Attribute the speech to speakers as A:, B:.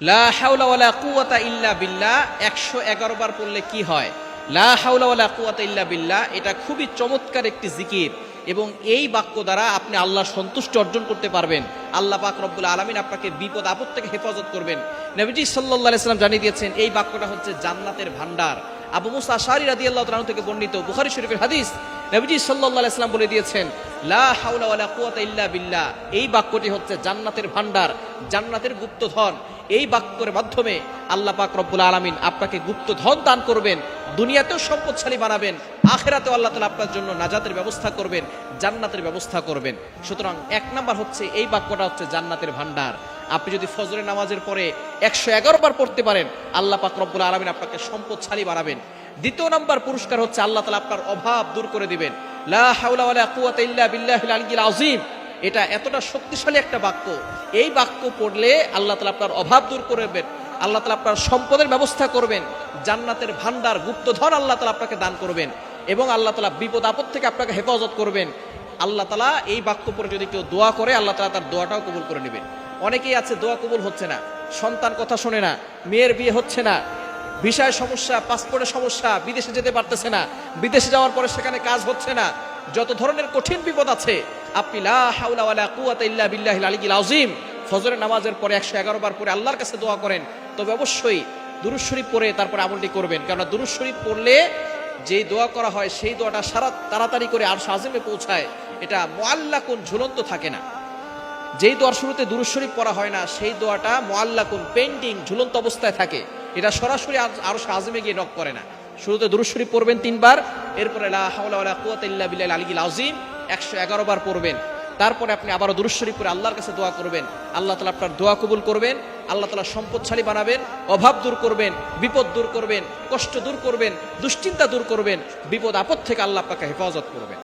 A: লা ইল্লা বিল্লাহ, একশো এগারো বার পড়লে কি হয়? লা বিল্লাহ, এটা খুবই চমৎকার একটি জিকির এবং এই বাক্য দ্বারা আপনি আল্লাহর সন্তুষ্টি অর্জন করতে পারবেন। আল্লাহ পাক রব্বুল আলমিন আপনাকে বিপদ আপদ থেকে হেফাজত করবেন। নবীজি সাল্লাহ সাল্লাম জানিয়ে দিয়েছেন, এই বাক্যটা হচ্ছে জান্নাতের ভান্ডার আবু মুসা আশারি রাদি আল্লাহ থেকে বর্ণিত বুখারী শরীফের হাদিস, নবীজি সাল্লাম বলে দিয়েছেন, লা বিল্লাহ, এই বাক্যটি হচ্ছে জান্নাতের ভান্ডার জান্নাতের গুপ্তধন। এই বাক্যের মাধ্যমে আল্লাহ পাক রব্বুল আলামিন আপনাকে গুপ্ত ধন দান করবেন, দুনিয়াতেও সম্পদশালী বানাবেন, আখেরাতেও আল্লাহ তাআলা আপনার জন্য নাজাতের ব্যবস্থা করবেন, জান্নাতের ব্যবস্থা করবেন। সুতরাং এক নাম্বার হচ্ছে এই বাক্যটা হচ্ছে জান্নাতের ভান্ডার আপনি যদি ফজরের নামাজের পরে একশো এগারো বার পড়তে পারেন, আল্লাহ পাক রব্বুল আলমিন আপনাকে সম্পদশালী বানাবেন। দ্বিতীয় নাম্বার পুরস্কার হচ্ছে আল্লাহ তালা আপনার অভাব দূর করে দিবেন। লা কুওয়াতা ইল্লা এটা এতটা শক্তিশালী একটা বাক্য। এই বাক্য পড়লে আল্লাহ তালা আপনার অভাব দূর করবেন, আল্লাহ তালা আপনার সম্পদের ব্যবস্থা করবেন, জান্নাতের ভান্ডার গুপ্তধন আল্লাহ তালা আপনাকে দান করবেন এবং আল্লাহ তালা বিপদ আপদ থেকে আপনাকে হেফাজত করবেন। আল্লাহ তালা এই বাক্য পরে যদি কেউ দোয়া করে, আল্লাহ তালা তার দোয়াটাও কবুল করে নেবেন। অনেকেই আছে দোয়া কবুল হচ্ছে না, সন্তান কথা শোনে না, মেয়ের বিয়ে হচ্ছে না ভিসায় সমস্যা পাসপোর্টের সমস্যা, বিদেশে যেতে পারতেছে না, বিদেশে যাওয়ার পরে সেখানে কাজ হচ্ছে না, যত ধরনের কঠিন বিপদ আছে আপনি লা হাওলা ওয়ালা কুওয়াতা ইল্লা বিল্লাহিল আলিয়্যিল আযীম। ফজরের নামাজের পরে একশো এগারো বার পরে আল্লাহর কাছে দোয়া করেন। তবে অবশ্যই দুরুদ শরীফ পড়ে তারপরে আমলটি করবেন। কেননা দুরুদ শরীফ পড়লে যেই দোয়া করা হয়, সেই দোয়াটা সারা তাড়াতাড়ি করে আর আজিমে পৌঁছায়। এটা মোয়াল্লাকুন ঝুলন্ত থাকে না। যেই দোয়ার শুরুতে দুরুদ শরীফ পড়া হয় না, সেই দোয়াটা মোয়াল্লাকুন পেন্টিং ঝুলন্ত অবস্থায় থাকে। এটা সরাসরি আরও আজমে গিয়ে নক করে না। শুরুতে দুরুদ শরীফ পড়বেন তিনবার, এরপরে লা হাওলা ওয়ালা কুওয়াতা ইল্লা বিল্লাহিল আলিয়্যিল আযীম। 111 বার পড়বেন। তারপরে আপনি আবারও দুরুশ্বরী করে আল্লাহর কাছে দোয়া করবেন। আল্লাহ তালা আপনার দোয়া কবুল করবেন, আল্লাহ তালা সম্পদশালী বানাবেন, অভাব দূর করবেন, বিপদ দূর করবেন, কষ্ট দূর করবেন, দুশ্চিন্তা দূর করবেন, বিপদ আপদ থেকে আল্লাহ আপনাকে হেফাজত করবেন।